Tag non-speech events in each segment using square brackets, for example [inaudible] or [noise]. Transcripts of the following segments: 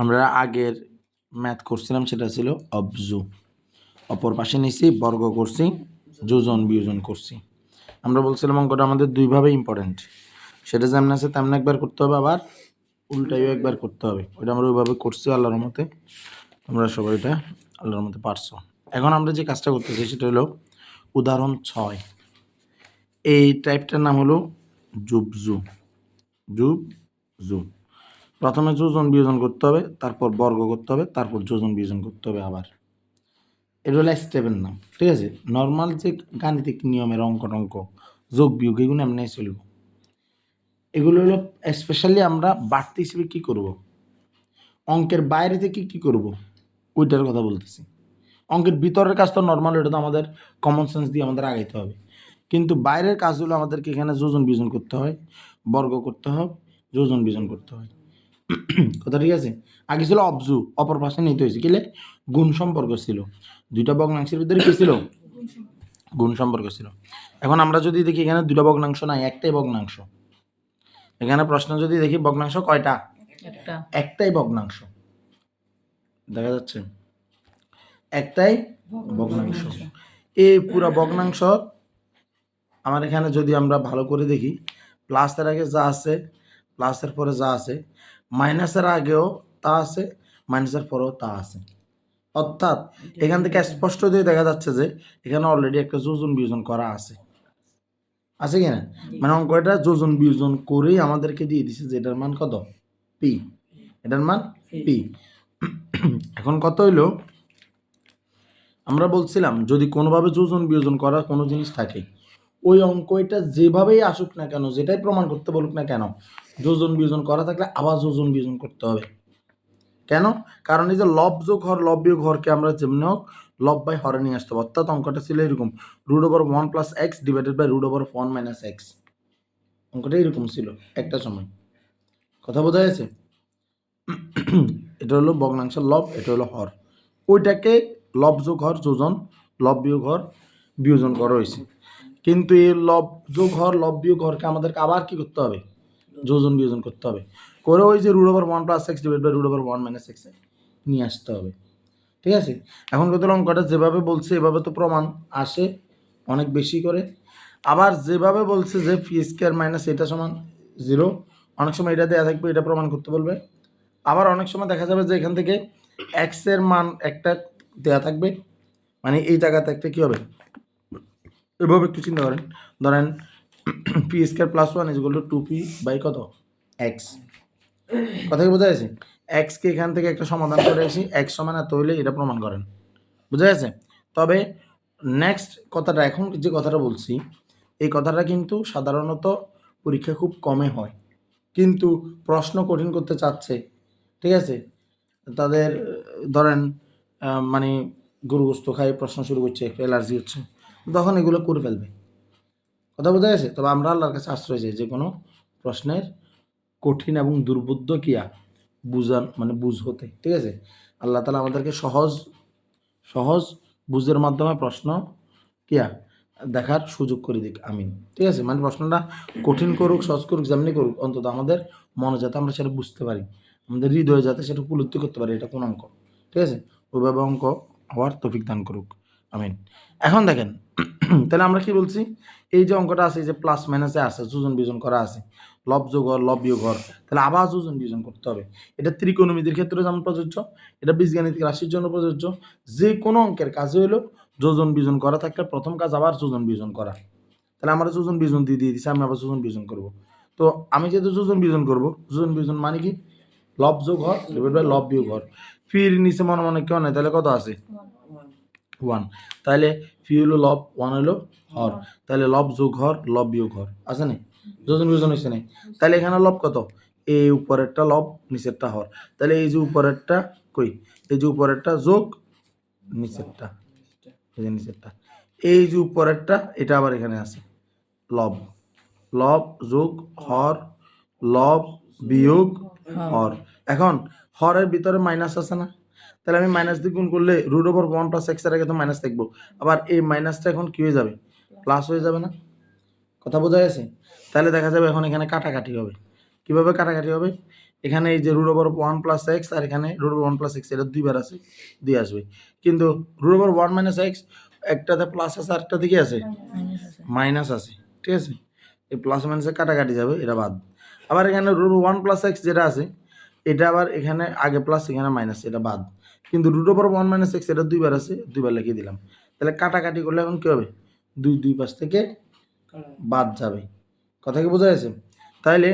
আমরা আগের ম্যাথ করছিলাম, সেটা ছিল অবজু। অপর পাশে নিছি, বর্গ করছি, যোজন, বিয়োজন করছি। আমরা বলছিলাম অঙ্কটা আমাদের দুইভাবে ইম্পর্টেন্ট সেটা যেমন আছে তেমন একবার করতে হবে, আবার উল্টাইও একবার করতে হবে। ওইটা আমরা ওইভাবে করছি, আল্লাহর মতে তোমরা সবাই এটা আল্লাহর মতে পারছ। এখন আমরা যে কাজটা করতেছি, সেটা হলো উদাহরণ ছয়। এই টাইপটার নাম হলো জুবজু জুব জু প্রথমে যোজন বিয়োজন করতে হবে, তারপর বর্গ করতে হবে, তারপর যোজন বিয়োজন করতে হবে আবার। এটা হলো স্টেপের নাম, ঠিক আছে? নর্মাল যে গাণিতিক নিয়মের অঙ্ক টঙ্ক, যোগ, বিয়োগ, এগুলো এমনি চলব। এগুলো হলো স্পেশালি আমরা বাড়তি হিসেবে কী করব? অঙ্কের বাইরে থেকে কী করব? ওইটার কথা বলতেছি। অঙ্কের ভিতরের কাজ তো নর্মাল এটা তো আমাদের কমন সেন্স দিয়ে আমাদের আগাইতে হবে। কিন্তু বাইরের কাজগুলো আমাদেরকে এখানে যোজন বিয়োজন করতে হয়। বর্গ করতে হয় যোজন বিজন করতে হয়। [clears throat] কথা ঠিক আছে? আগে ছিল অবজু অপর পাশে নিতে হয়েছে। কিলে গুণ সম্পর্ক ছিল। দুইটা ভগ্নাংশের ভিতরে কি ছিল? গুণ সম্পর্ক ছিল। এখন আমরা যদি দেখি এখানে দুটা ভগ্নাংশ নাই একটাই ভগ্নাংশ। এখানে প্রশ্ন যদি দেখি ভগ্নাংশ কয়টা? একটা। একটাই ভগ্নাংশ। দেখা যাচ্ছে। একটাই ভগ্নাংশ। এই পুরা ভগ্নাংশ আমার এখানে যদি আমরা ভালো করে দেখি প্লাসের আগে যা আছে প্লাসের পরে যা আছে মাইনাসের আগেও তা আছে মাইনাসের পরেও তা আছে। অর্থাৎ এখান থেকে স্পষ্ট দিয়ে দেখা যাচ্ছে যে এখানে অলরেডি একটা যোজন বিয়োজন করা আছে। আছে কিনা মানে অঙ্কটা যোজন বিয়োজন করেই আমাদেরকে দিয়ে দিছে যে এটার মান কত? পি এটার মান পি এখন কত হইল? আমরা বলছিলাম যদি কোনোভাবে যোজন বিয়োজন করা কোনো জিনিস থাকে ওই অঙ্ক এটা যেভাবেই আসুক না কেন, যেটাই প্রমাণ করতে বলুক না কেন, যোজন বিয়োজন করা থাকলে আবার যোজন বিয়োজন করতে হবে। কেন? কারণ এই যে লব যোগ হর, লব বিয়োগ হরকে আমরা যেমনি হোক লব বাই হরে নিয়ে আসতে হবে। অর্থাৎ অঙ্কটা ছিল এরকম root over one plus x divided by root over one minus x অঙ্কটা এরকম ছিল একটা সময়। কথা বোঝা গেছে? এটা হলো ভগ্নাংশের লব, এটা হলো হর। ওইটাকে লব যোগ হর, যোজন, লব বিয়োগ হর বিয়োজন করা হয়েছে। কিন্তু এই লব যোগ হর লব বিয়োগ হরকে আমাদেরকে আবার কি করতে হবে? যোজন বিয়োজন করতে হবে। করে ওই যে root over one plus x divide by root over one minus x নিয়ে আসতে হবে। ঠিক আছে? এখন কত অঙ্কটা যেভাবে বলছে, এভাবে তো প্রমাণ আসে অনেক বেশি করে। আবার যেভাবে বলছে যে পি স্কোয়ার মাইনাস এটা সমান জিরো অনেক সময় এটা দেওয়া থাকবে, এটা প্রমাণ করতে বলবে। আবার অনেক সময় দেখা যাবে যে এখান থেকে এক্সের মান একটা দেওয়া থাকবে। মানে এই জায়গাতে একটা কী হবে? এভাবে একটু চিন্তা করেন। ধরেন p square plus one is two p by কত? এক্স কথা কি বোঝা গেছে? এক্সকে এখান থেকে একটা সমাধান করে আসি। এক্স সমান এত হইলে এটা প্রমাণ করেন। বুঝা গেছে? তবে নেক্সট কথাটা, এখন যে কথাটা বলছি, এই কথাটা কিন্তু সাধারণত পরীক্ষা খুব কমে হয়। কিন্তু প্রশ্ন কঠিন করতে চাচ্ছে। ঠিক আছে? তাদের, ধরেন মানে গরুগ্রস্ত খাই প্রশ্ন শুরু করছে, একটু অ্যালার্জি হচ্ছে। তখন এগুলো করে ফেলবে। কথা বোঝা গেছে? তবে আমরা আল্লাহর কাছে আশ্রয় চাই যে কোনো প্রশ্নের কঠিন এবং দুর্বোধ্য কিয়া বুঝান মানে বুঝ হতে। ঠিক আছে? আল্লাহ তালা আমাদেরকে সহজ সহজ বুঝের মাধ্যমে প্রশ্ন কিয়া দেখার সুযোগ করে দিক। আমিন। ঠিক আছে? মানে প্রশ্নটা কঠিন করুক, সহজ করুক, যেমনি করুক, অন্তত আমাদের মনে যাতে আমরা সেটা বুঝতে পারি। আমাদের হৃদয়ে যাতে সেটা উপলব্ধি করতে পারি, এটা কোন অঙ্ক। ঠিক আছে? ওইভাবে অঙ্ক হওয়ার তফিক দান করুক। আমিন এখন দেখেন, [clears throat] তাহলে আমরা কি বলছি? এই যে অঙ্কটা আছে যে প্লাস মাইনাসে আছে, যোজন বিজন করা আছে, লব যোগ হর লব বিয়োগ তাহলে আবার যোজন বিজন করতে হবে। এটা ত্রিকোণমিতির ক্ষেত্রে যেমন প্রযোজ্য, এটা বীজগাণিতিক রাশির জন্য প্রযোজ্য, যে কোনো অঙ্কের কাজে হলো যোজন বিজন করা থাকলে প্রথম কাজ আবার যোজন বিজন করা। তাহলে আমরা যোজন বিজন দিয়ে দিয়ে দিচ্ছি আমি আবার যোজন বিজন করব। তো আমি যেহেতু যোজন বিজন করব, যোজন বিজন মানে কি? লব যোগ হর লব বিয়োগ হর ফির নিচে মনে মনে কেউ নেই, তাহলে কত আছে? ওয়ান তাহলে ফি হলো লব ওয়ান হলো হর। তাহলে লব যোগ হর লব বিয়োগ হর। আছে না? যোজন বিয়োজন হয়েছে নাই তাহলে এখানে লব কত? এই উপরেরটা লব নিচেরটা হর। তাহলে এই যে উপরেরটা কই? এই যে উপরেরটা যোগ নিচেরটা। এই যে নিচেরটা। এই যে উপরেরটা এটা আবার এখানে আছে। লব। লব যোগ হর লব বিয়োগ হর। এখন হরের ভিতরে মাইনাস আছে না? তাহলে আমি মাইনাস দিয়ে গুণ করলে রুট ওভার ওয়ান প্লাস এক্সের আগে তো মাইনাস থাকব আবার এই মাইনাসটা এখন কি হয়ে যাবে? প্লাস হয়ে যাবে না? কথা বোঝা গেছে? তাহলে দেখা যাবে এখন এখানে কাটাকাটি হবে। কীভাবে কাটাকাটি হবে? এখানে এই যে root over one plus x আর এখানে root over one plus x এটা দুইবার আছে দিয়ে আসবে। কিন্তু root over one minus x একটাতে প্লাস আছে আর একটাতে কি আছে? মাইনাস আছে মাইনাস আছে ঠিক আছে? এই প্লাস মাইনাসে কাটাকাটি যাবে, এটা বাদ। আবার এখানে রুট ওয়ান প্লাস এক্স যেটা আছে, এটা আবার এখানে আগে প্লাস এখানে মাইনাস এটা বাদ। কিন্তু root over one minus x এটা দুইবার আছে দুইবার লিখিয়ে দিলাম। তাহলে কাটাকাটি করলে এখন কী হবে? দুই দুই পাশ থেকে বাদ যাবে। কথা কি বোঝা যাচ্ছে? তাহলে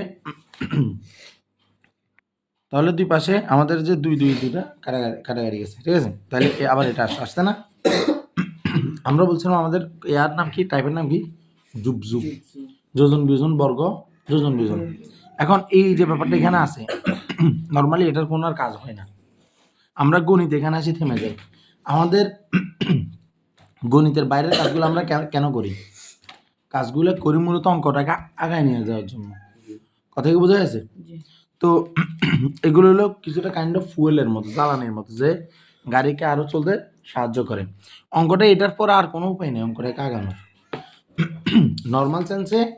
তাহলে দুই পাশে আমাদের যে দুই দুই দুইটা কাটাকাটি কাটাকাটি গেছে ঠিক আছে? তাহলে আবার এটা আস- আসছে না? আমরা বলছিলাম আমাদের এয়ার নাম কি টাইপের নাম কি? জুব জুব যোজন বিয়োজন বর্গ যোজন বিয়োজন। এখন এই যে ব্যাপারটা এখানে আছে নর্মালি এটার কোনো আর কাজ হয় না। আমরা গণিত এখানে আসি থেমে যাই। আমাদের গণিতের বাইরের কাজগুলো আমরা কেন- করি? কাজগুলো করি মূলত অঙ্কটাকে আগায় নিয়ে যাওয়ার জন্য। কথা কি বোঝা গেছে? তো এগুলো হলো কিছুটা কাইন্ড অফ ফুয়েলের মতো জ্বালানির মতো যে গাড়িকে আরও চলতে সাহায্য করে। অঙ্কটা এটার পর আর কোনো উপায় নেই অঙ্কটাকে আগানোর। নর্মাল সেন্সে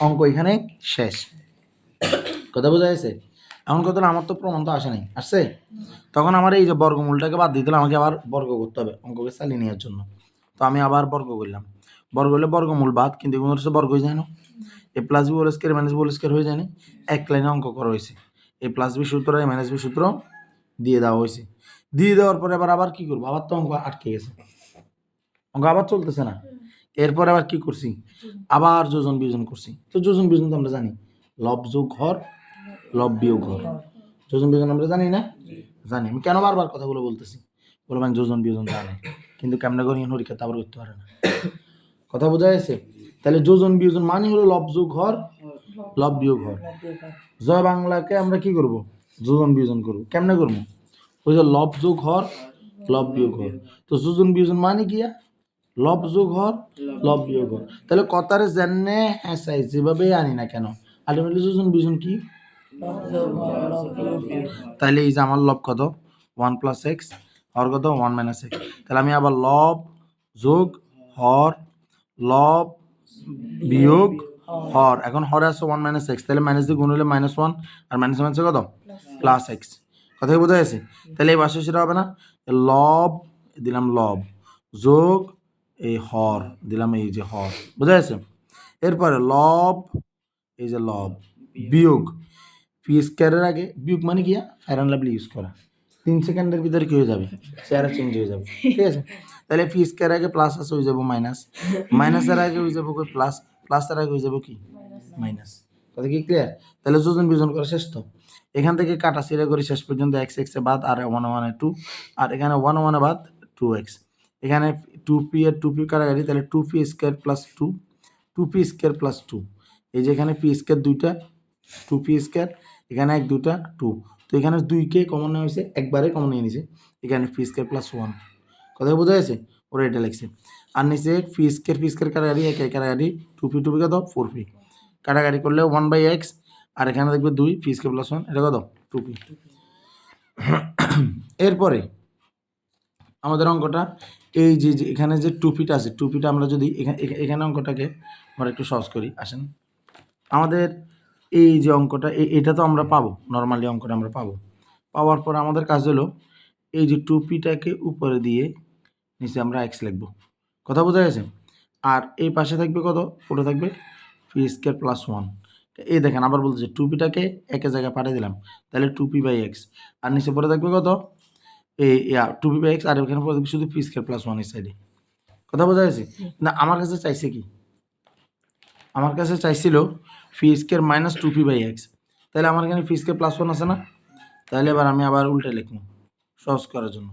অঙ্ক এখানে শেষ। কথা বোঝা গেছে? এমন কথা আমার তো প্রমাণ তো আসে নাই। আসছে? তখন আমার এই যে বর্গমূলটাকে বাদ দিতে আমাকে আবার বর্গ করতে হবে, অঙ্ককে চালিয়ে নেওয়ার জন্য। তো আমি আবার বর্গ করলাম। বর্গ হলে বর্গমূল বাদ, কিন্তু এগুলো হচ্ছে বর্গ হয়ে যায় না। A plus b whole square minus b whole square হয়ে যায় না। এক লাইনে অঙ্ক করা হয়েছে। এ প্লাস বি সূত্র, এ মাইনাস বি সূত্র দিয়ে দেওয়া হয়েছে। দিয়ে দেওয়ার পরে আবার আবার কি করব? আবার তো অঙ্ক আটকে গেছে। অঙ্ক আবার চলতেছে না। এরপরে আবার কি করছি? আবার যোজন বিয়োজন করছি। তো যোজন বিয়োজন তো আমরা জানি। লব যোগ ঘর লব বিয়োগ ঘর যোজন বিয়োজন আমরা জানি না? জানি। আমি কেন বারবার কথাগুলো বলতেছি? বলবেন যোজন বিয়োজন জানে। কিন্তু কেমনে করি পরীক্ষা আবার করতে পারে না। কথা বোঝা গেছে? তাহলে যোজন বিয়োজন মানে হলো লব যোগ ঘর লব বিয়োগ ঘর জয় বাংলাকে আমরা কি করব? যোজন বিয়োজন করব। কেমনে করব? ওই যে লব যোগ হর লব বিয়োগ হর তো যোজন বিয়োজন মানে কি লব যোগ হর লব বিয়োগ হর তাহলে কথারে জেনে হ্যাঁ চাই যেভাবে আনি না কেন আলটিমেটলি যোজন বিয়োজন কি? তাহলে এই যে আমার লব কত? ওয়ান প্লাস এক্স, হর কত? One minus x. তাহলে আমি আবার লব যোগ হর, লব বিয়োগ হর। এখন হরে আছে ওয়ান মাইনাস এক্স তাহলে মাইনাস দিয়ে গুণ হলে মাইনাস ওয়ান, আর মাইনাস মাইনাস কত? Plus x. কথা কি বোঝা গেছে? তাহলে এই পাশে সেটা হবে না? লব দিলাম লব যোগ এই হর, দিলাম এই যে হর। বোঝা গেছে? এরপরে লব, এই যে লব বিয়োগ পি স্কোয়ারের আগে বিয়োগ মানে কি ফেয়ার অ্যান্ড লাভলি ইউজ করা তিন সেকেন্ডের ভিতরে কি হয়ে যাবে চেহারা চেঞ্জ হয়ে যাবে ঠিক আছে তাহলে পি স্কোয়ার আগে প্লাস আছে হয়ে যাব মাইনাস মাইনাসের আগে হয়ে যাব প্লাস প্লাসের আগে হয়ে যাব কি মাইনাস কথা কি ক্লিয়ার তাহলে যোজন বিয়োজন করা শেষ তো এখান থেকে কাটা সিরা করে শেষ পর্যন্ত এক্স এক্সে বাদ আর ওয়ান ওয়ানে টু আর এখানে ওয়ান ওয়ানে বাদ টু এক্স এখানে টু পি এর টু পি কাটাকাটি তাহলে two p square plus two two p square plus two এই যে এখানে পি স্কোয়ার দুইটা টু পি স্কোয়ার এখানে এক দুটা টু তো এখানে দুইকে কমন নেওয়া হয়েছে, একবারে কমন নিয়ে নিছে এখানে পি স্কোয়ার প্লাস ওয়ান কথা বোঝা গেছে? ওরা এটা লিখছে। আর নিচে পি স্কোয়ার পি স্কোয়ার কাটাকাটি এক এক কাটাকাটি টু পি টু পি কত? ফোর পি কাটাকাটি করলে ওয়ান বাই এক্স আর এখানে দেখবে দুই পি স্কোয়ার প্লাস ওয়ান এটা কত? টু পি এরপরে আমাদের অঙ্কটা, এই যে যে এখানে যে টুপিটা আছে টুপিটা আমরা যদি এখানে এখানে অঙ্কটাকে আমরা একটু সহজ করি, আসেন। আমাদের এই যে অঙ্কটা এটা তো আমরা পাবো নর্মালি অঙ্কটা আমরা পাবো। পাওয়ার পর আমাদের কাজ হলো, এই যে টুপিটাকে উপরে দিয়ে নিচে আমরা এক্স লিখব। কথা বোঝা গেছে? আর এই পাশে থাকবে কত? পুরো থাকবে পি স্কোয়ার প্লাস ওয়ান এই দেখেন, আবার বলতেছে, টুপিটাকে একে জায়গায় পাঠিয়ে দিলাম, তাহলে টুপি বাই এক্স আর নিচে পরে থাকবে কত? এই টুপি বাই এক্স আর এখানে পরে থাকবে শুধু পি স্কোয়ার প্লাস ওয়ান এই সাইডে কথা বোঝা গেছে? না, আমার কাছে চাইছে কি? আমার কাছে চাইছিল p square minus two p by x তাহলে আমার এখানে ফি স্কোয়ার প্লাস ওয়ান আছে না? তাহলে এবার আমি আবার উল্টে লিখব। সহজ করার জন্য।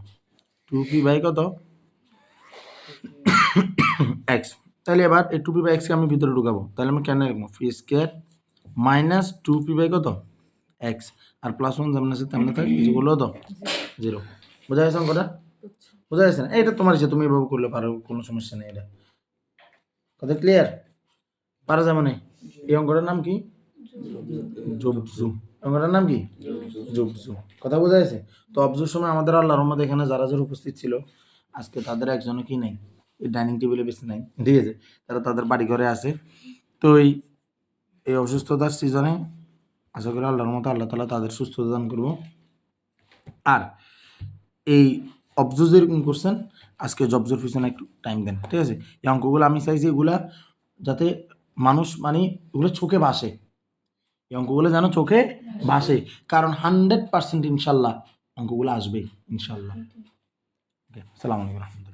টু পি বাই কত? এক্স তাহলে এবার এই টু পি বাই এক্সকে আমি ভিতরে ঢুকাবো। তাহলে আমি কেন লিখব? P square minus two p by কত? এক্স আর প্লাস ওয়ান যেমন আছে তেমন থাকে যেগুলো তো জিরো বোঝা গেছে অঙ্কটা? বোঝা যাচ্ছে না? এটা তোমার ইচ্ছে। তুমি এভাবে করলে পারো, কোনো সমস্যা নেই এটা। কথা ক্লিয়ার পারা যাবে না। এই অঙ্কটার নাম কি? জবজু। অঙ্কটার নাম কি? জবজু। কথা বোঝা যাচ্ছে তো অবজুর সময় আমাদের আল্লাহর রহমতে এখানে যারা যারা উপস্থিত ছিল আজকে তাদের একজনও কি নেই? এই ডাইনিং টেবিলে বেশি নাই। ঠিক আছে? তারা তাদের বাড়ি ঘরে আছে। তো এই এই অসুস্থতার সিজনে আশা করি আল্লাহর মতো আল্লাহ তালা তাদের সুস্থতা দান করব। আর এই অবজো যেরকম করছেন আজকে জবজোর পিছনে একটু টাইম দেন। ঠিক আছে? এই অঙ্কগুলো আমি চাইছি এগুলা যাতে মানুষ মানে ওগুলো চোখে বাসে এই অঙ্কগুলো যেন চোখে বাসে কারণ হান্ড্রেড পার্সেন্ট ইনশাল্লাহ অঙ্কগুলো আসবে ইনশাল্লাহ। ওকে সালাম আলাইকুম।